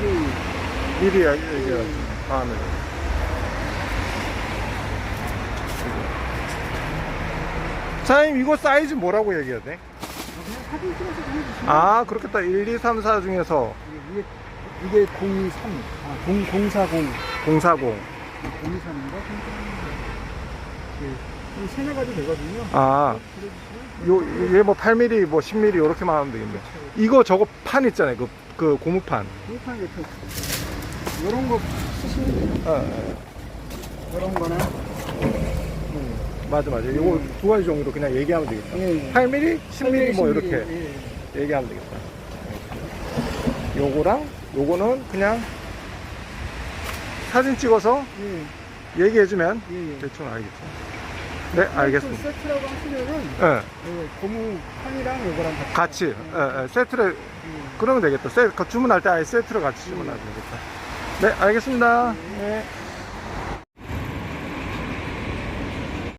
미리 미리 얘기해야지. 다음에. 사장님, 이거 사이즈 뭐라고 얘기해야 돼? 그냥 사진 찍어서 좀 해주시면 아, 그렇겠다. 1, 2, 3, 4 중에서 이게, 이게 023, 아, 0, 040, 040. 023인가? 이 세네 가지 되거든요. 아, 요, 얘 뭐 8mm, 뭐 10mm, 이렇게만 하면 되겠네. 이거 저거 판 있잖아요. 그, 그 고무판. 이판 이렇게 이런 거 쓰시면 돼요. 어, 어. 이런 거나 맞아, 맞아. 요거 두 가지 종류로 그냥 얘기하면 되겠다. 예, 예. 8mm, 10mm 뭐 이렇게 예, 예. 얘기하면 되겠다. 요거랑 요거는 그냥 사진 찍어서 예, 얘기해주면 예, 예. 대충 알겠죠. 네, 알겠습니다. 세트라고 하시면은 예, 예, 고무 판이랑 요거랑 같이 같이 예, 예, 예, 세트를 예. 그러면 되겠다. 세, 그 주문할 때 아예 세트로 같이 주문하면 되겠다. 네, 알겠습니다. 네.